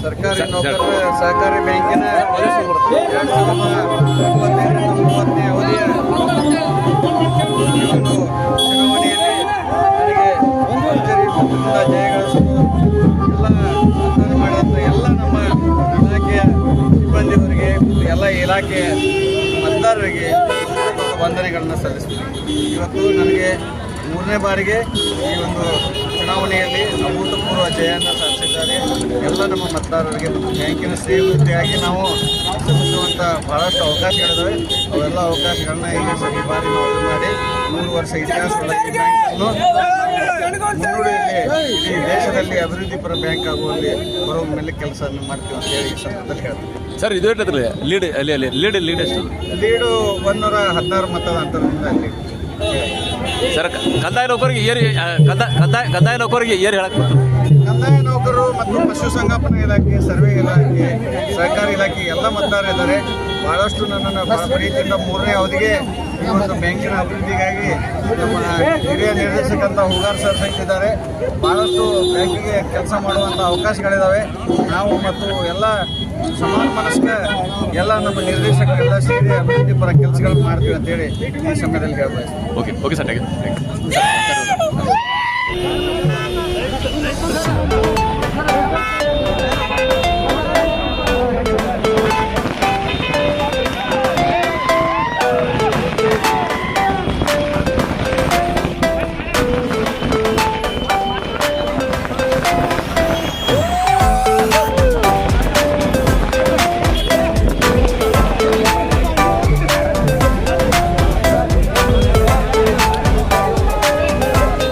ಸರ್ಕಾರಿ ನೌಕರರ ಸಹಕಾರಿ ಬ್ಯಾಂಕಿನ ಎರಡು ಸಾವಿರದ ಇಪ್ಪತ್ತೈದರಿಂದ ಮೂವತ್ತನೇ ಅವಧಿಯ ಚುನಾವಣೆಯಲ್ಲಿ ನನಗೆ ಭರ್ಜರಿ ಜಯಗಳಿಸಲು ಎಲ್ಲ ಮಾಡಿದಂಥ ಎಲ್ಲ ನಮ್ಮ ಇಲಾಖೆಯ ಸಿಬ್ಬಂದಿಯವರಿಗೆ ಎಲ್ಲ ಇಲಾಖೆಯ ಮತದಾರರಿಗೆ ವಂದನೆಗಳನ್ನು ಸಲ್ಲಿಸ್ತೀನಿ ಇವತ್ತು ನನಗೆ ಮೂರನೇ ಬಾರಿಗೆ ಈ ಒಂದು ಚುನಾವಣೆಯಲ್ಲಿ ಅಭೂತಪೂರ್ವ ಜಯವನ್ನು ಸಾಧಿಸಿದ್ದಾರೆ. ಎಲ್ಲ ನಮ್ಮ ಮತದಾರರಿಗೆ ಬ್ಯಾಂಕಿನ ಸೇವೆಯಾಗಿ ನಾವು ಸಲ್ಲಿಸುವಂಥ ಬಹಳಷ್ಟು ಅವಕಾಶಗಳಿದ್ದಾವೆ ಅವೆಲ್ಲ ಅವಕಾಶಗಳನ್ನ ಈಗ ಈ ಬಾರಿ ನಾವು ಮಾಡಿ ಮೂರು ವರ್ಷ ಇತಿಹಾಸವುಳ್ಳ ಈ ಬ್ಯಾಂಕನ್ನು ಈ ದೇಶದಲ್ಲಿ ಅಭಿವೃದ್ಧಿ ಪರ ಬ್ಯಾಂಕ್ ಆಗುವಲ್ಲಿ ಬರುವ ಮೇಲೆ ಕೆಲಸ ಮಾಡ್ತೀವಿ ಅಂತ ಹೇಳಿ ಈ ಸಂದರ್ಭದಲ್ಲಿ ಹೇಳ್ತೀವಿ ಸರ್ ಇದು ಲೀಡ್ ಅಲ್ಲಿ ಅಲ್ಲಿ ಲೀಡ್ ಲೀಡ್ ಎಷ್ಟು? ಲೀಡು ಒಂದೂರ ಹದಿನಾರು ಮತದ ಅಂತರದಿಂದ ಅಲ್ಲಿ. ಸರ್, ಕಂದಾಯ ನೌಕರಿಗೆ ಏರಿ ಕಂದಾಯ ಕಂದಾಯ ನೌಕರಿಗೆ ಏರಿ ಹೇಳಕ್ ಕಂದಾಯ ನೌಕರರು ಮತ್ತು ಪಶುಸಂಗೋಪನಾ ಇಲಾಖೆ, ಸರ್ವೆ ಇಲಾಖೆ, ಸಹಕಾರಿ ಇಲಾಖೆ ಎಲ್ಲ ಮತದಾರ ಇದ್ದಾರೆ. ಬಹಳಷ್ಟು ನನ್ನನ್ನು ಬಹಳ ಪ್ರೀತಿಯಿಂದ ಮೂರನೇ ಅವಧಿಗೆ ಈ ಒಂದು ಬ್ಯಾಂಕಿನ ಅಭಿವೃದ್ಧಿಗಾಗಿ ನಮ್ಮ ಹಿರಿಯ ನಿರ್ದೇಶಕಂತ ಹುಗಾರ್ ಸರ್ ಸಿಕ್ಕಿದ್ದಾರೆ ಬಹಳಷ್ಟು ಬ್ಯಾಂಕಿಗೆ ಕೆಲಸ ಮಾಡುವಂಥ ಅವಕಾಶಗಳಿದ್ದಾವೆ ನಾವು ಮತ್ತು ಎಲ್ಲ ಸಮಾನ ಮನಸ್ಕ ಎಲ್ಲ ನಮ್ಮ ನಿರ್ದೇಶಕರೆಲ್ಲ ಸೇರಿ ಪರ ಕೆಲಸಗಳನ್ನು ಮಾಡ್ತೀವಿ ಅಂತೇಳಿ ಈ ಸಮಯದಲ್ಲಿ ಹೇಳ್ಬೋದು. Okay okay sir thank you thank you